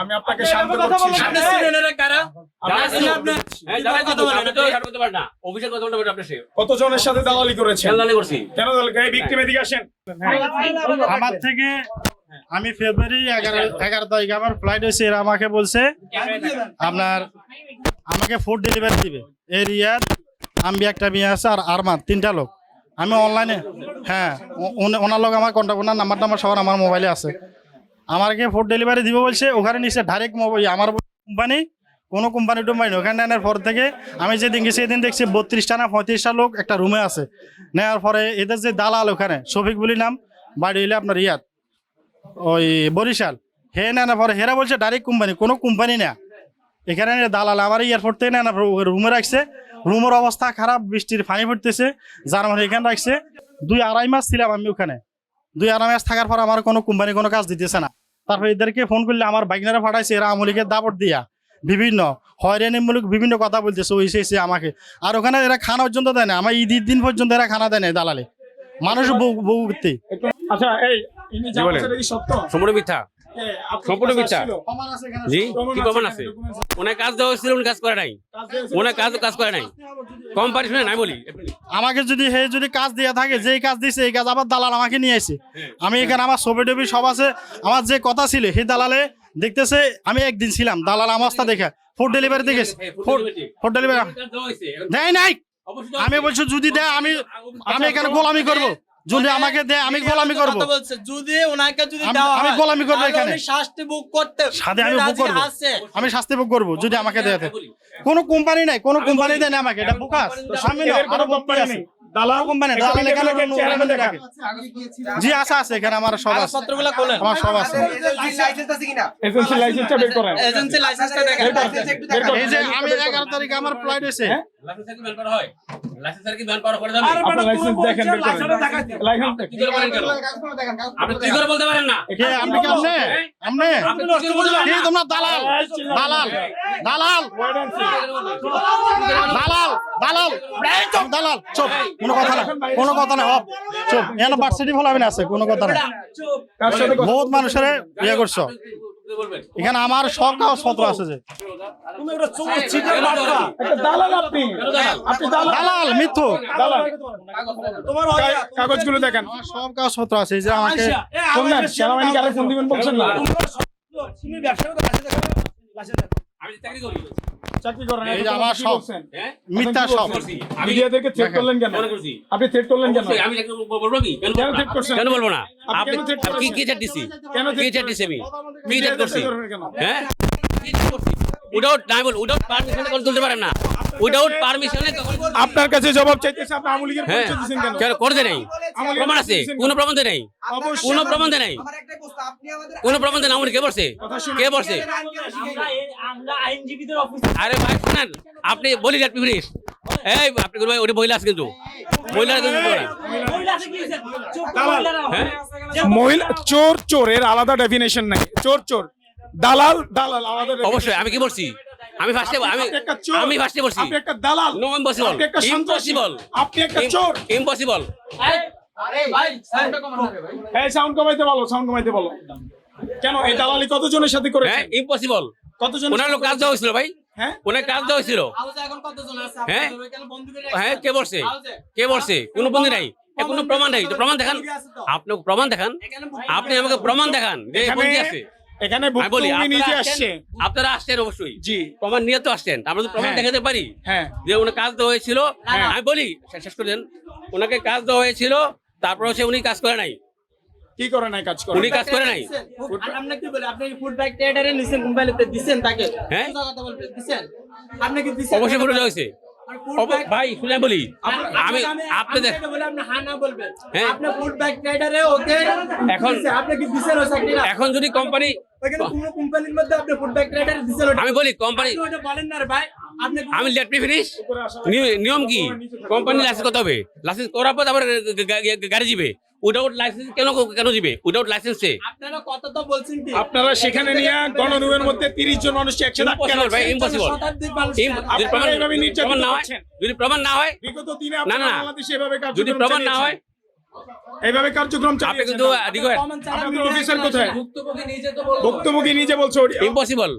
আমি আপনাকে শান্ত করছি। কতজনের সাথে দালালি করেছেন। কেন দালালি এই ভিকটিম এদিকে আসেন। আমার থেকে আমি ফেব্রুয়ারি এগারো এগারো তারিখে আমার ফ্লাইট হয়েছে এরা আমাকে বলছে আপনার আমাকে ফুড ডেলিভারি দিবে। এরিয়ার আমি একটা মেয়ে আছে আর আরমান তিনটা লোক। আমি অনলাইনে হ্যাঁ ওনার লোক আমার কন্ট্যাক্ট ওনার নাম্বার টাম্বার সবার আমার মোবাইলে আছে। আমাকে ফুড ডেলিভারি দিব বলছে, ওখানে নিচে ডাইরেক্ট মোবাইল আমার কোম্পানি কোনো কোম্পানি টোম্পানি ওখানে আনার পর থেকে আমি যেদিন গেছি, সেদিন দেখছি বত্রিশটা না পঁয়ত্রিশটা লোক একটা রুমে আছে। নেওয়ার পরে এদের যে দালাল ওখানে, শফিক বলি নাম, বাড়ি হইলে আপনার ইয়াদ, ওই বরিশাল। হে না না পরে হেরা বলছে ডাইরেক্ট কোম্পানি কোনো কোম্পানি না এখানে দালাল আমার এয়ারপোর্ট থেকে না না রুমে রাখছে। রুমের অবস্থা খারাপ বৃষ্টির পানি পড়তেছে যার মানে এখানে রাখছে দুই আড়াই মাস ছিলাম আমি ওখানে। দুই আড়াই মাস থাকার পর আমার কোনো কোম্পানি কোনো কাজ দিতেছে না। তারপর এদেরকে ফোন করলে আমার বাইকনারা ফাটাইছে এরা আমলিকে দাপট দিয়া। বিভিন্ন হয়রানিমূলক বিভিন্ন কথা বলতেছে ওই সে আমাকে। আর ওখানে এরা খানা পর্যন্ত দেয় না আমার ঈদের দিন পর্যন্ত এরা খানা দেয় না দালালে। মানুষ বউ বউ করতে। আচ্ছা এই সত্য? সম্পূর্ণ মিথ্যা। সম্পূর্ণ মিথ্যা। জি? কি প্রমাণ আছে? ওনার কাজ দেওয়া হয়েছিল উনি কাজ করে নাই। ওনার কাজ কাজ করে নাই। কম পারিস নাই বলি। আমাকে যদি হে যদি কাজ দিয়ে থাকে যেই কাজ দিছে এই কাজ আবার দালাল আমাকে নিয়ে আসে আমি এখানে আমার ছবি টবি সব আছে। আমার যে কথা ছিল সেই দালালে দেখতেছে আমি একদিন ছিলাম। দালাল আমার অবস্থা দেখে। ফুড ডেলিভারি দেখেছে ফুড ডেলিভারি দেয় নাই। আমি বলছি যদি দেয় আমি আমি এখানে গোলামি করব। যদি আমাকে দেয় আমি গোলামি করব। কথা বলছে যদি ওনাকে যদি আমি- দেওয়া আমি গোলামি করব এখানে। শাস্তি ভোগ করতে সাথে আমি ভোগ করব। আমি শাস্তি ভোগ করব যদি আমাকে দেয় কোনো কোম্পানি নাই কোন কোম্পানি দেয় না আমাকে এটা বুকাস আমি না। এদের কোনো আরও কোম্পানি আছে। নেই। দালাল কোম্পানি দালাল এখানে দেখেন, দেখান। জি আছে আছে এখানে আমার সব আছে। কাগজপত্রগুলো খোলেন। আমার সব আছে। এজেন্সি লাইসেন্সটা বের করেন। এজেন্সি লাইসেন্সটা দেখেন। এই যে আমি এগারো তারিখে আমার ফ্লাইট হয়েছে লাইসেন্স কি ব্যান করা হয়? লাইসেন্স কি ব্যান করা করে যাবে? আপনার লাইসেন্স দেখেন বের করেন। লাইসেন্স কি করে বলেন কেন? আপনি কি করে বলতে পারেন না? কে আপনি কি আপনি? আপনি আপনি? কি করে বলতে পারেন কি না? তোমরা? দালাল। দালাল। দালাল। দালাল দালাল দালাল চুপ কোনো কথা না কোনো কথা না হপ চুপ এখানে বার্সিটি ফলাবে আছে কোনো কথা না। কার সাথে কথা- বহুত মানুষের ইয়ে করছ। এখানে আমার সব কাগজপত্র আছে যে। একটা দালাল আপনি। আপনি। দালাল। দালাল মিথ্যু। কাগজগুলো দেখেন। আমার সব আছে যে আমাকে সেনাবাহিনী কারে ফোন দিবেন বলছেন না। আমি চাকরি করি চাকরি করেন এই যে আমার কি সব? হ্যাঁ? মিথ্যা কি সব। মিডিয়াদেরকে দেখেন। করলেন কেন? আপনি চেক করলেন কেন? আমি বলব কি? কেন চেক? করছেন? কেন বলব না? আপনি কি? কি চেট দিছি? কেন কি threat চেট দিছি আমি? কি চেট করছি? কেন? হ্যাঁ? কি cheat করছি? উইদাউট নাই বল উইদাউট পারমিশনে কল তুলতে পারেন না। উইদাউট পারমিশনে আপনার কাছে জবাব চাইতেছে আপনি আমুলিগের হ্যাঁ পরিচয় দিচ্ছেন কেন? কেন করতে নেই? প্রমাণ আছে কোনো প্রমাণ নেই। কোনো প্রমাণ নেই। কোনো প্রমাণ নেই। কে বলছে? কে বলছে? আরে ভাই শুনেন আপনি বলি যান পিভিস এই আপনি বলবেন ওটা মহিলা আছে কিন্তু। মহিলা হ্যাঁ? মহিলা চোর চোরের আলাদা ডেফিনেশন নাই। চোর চোর। দালাল দালাল definition। অবশ্যই আমি কি বলছি? আমি ফার্স্টে আমি চোর আমি ফার্স্টে বলছি। আপনি একটা দালাল নো ইম্পসিবল আপনি একটা সন্ত্রাসী ইম্পসিবল আপনি একটা চোর। ইম্পসিবল এই সাউন্ড কমাইতে বলো সাউন্ড কমাইতে বলো। কেন এই দালালি কতজনের সাথে হ্যাঁ করেছেন ইম্পসিবল কতজন ওনার লোক কাজ দেওয়া হয়েছিল ভাই। হ্যাঁ? ওনার কাজ দেওয়া হয়েছিল। হাউসে এখন কতজন আছে? হ্যাঁ? বন্ধু হ্যাঁ কে বলছে? কে বলছে? কোনো বন্ধু নাই। এ কোনো প্রমাণ নাই। তো প্রমাণ দেখান? আপনি প্রমাণ দেখান। আপনি আমাকে প্রমাণ দেখান যে বন্ধু আছে। এখানে আমি ভুক্তভোগী নিজে আসছে। আপনারা আসছেন অবশ্যই। জি। প্রমাণ নিয়ে তো আসছেন। আমরা তো প্রমাণ হ্যাঁ। দেখাতে পারি। হ্যাঁ। যে ওনার কাজ দেওয়া হয়েছিল। হ্যাঁ। আমি বলি শেষ শেষ করে দেন ওনাকে কাজ দেওয়া হয়েছিল তারপর হচ্ছে উনি কাজ করে নাই। কি করে নাই কাজ করে? উনি কাজ করে নাই। আপনি কি বলে আপনি ফুড ব্যাগ ট্রেডারে নিছেন মোবাইলেতে তাকে? হ্যাঁ? কথা বলবেন আপনি কি দিছেন? অবশ্যই হয়েছে। ভাই শুনে বলি আমি আপনি দেখ আপনি হ্যাঁ না বলবেন। হ্যাঁ। আপনি ফুড ব্যাগ ট্রেডারে ওকে এখন- আপনি কি দিছেন এখন যদি কোম্পানি ওইখানে কোন কোম্পানির মধ্যে আপনি ফুড ব্যাগ দিছেন আমি বলি কোম্পানি ওটা বলেন না রে ভাই। আপনি আমি লেট মি ফিনিশ নিয়ম কি? কোম্পানি লাইসেন্স কত হবে। লাইসেন্স করার পর তারপরে গা- গা- গাড়ি উইদাউট লাইসেন্স কেন কেন দিবে উইদাউট লাইসেন্সে আপনারা কত তো বলছেন কি? আপনারা সেখানে নিয়ে মধ্যে তিরিশ জন মানুষকে একসাথে আটকে ইম্পসিবল ভাই ইম্পসিবল মানুষ যদি প্রমাণ না হয় যদি প্রমাণ না হয় বিগত দিনে আপনারা বাংলাদেশে এভাবে যদি প্রমাণ না হয় এইভাবে কার্যক্রম চালিয়ে কিন্তু অফিসার কোথায়? ভুক্তভোগী নিজে তো বলছো ইম্পসিবল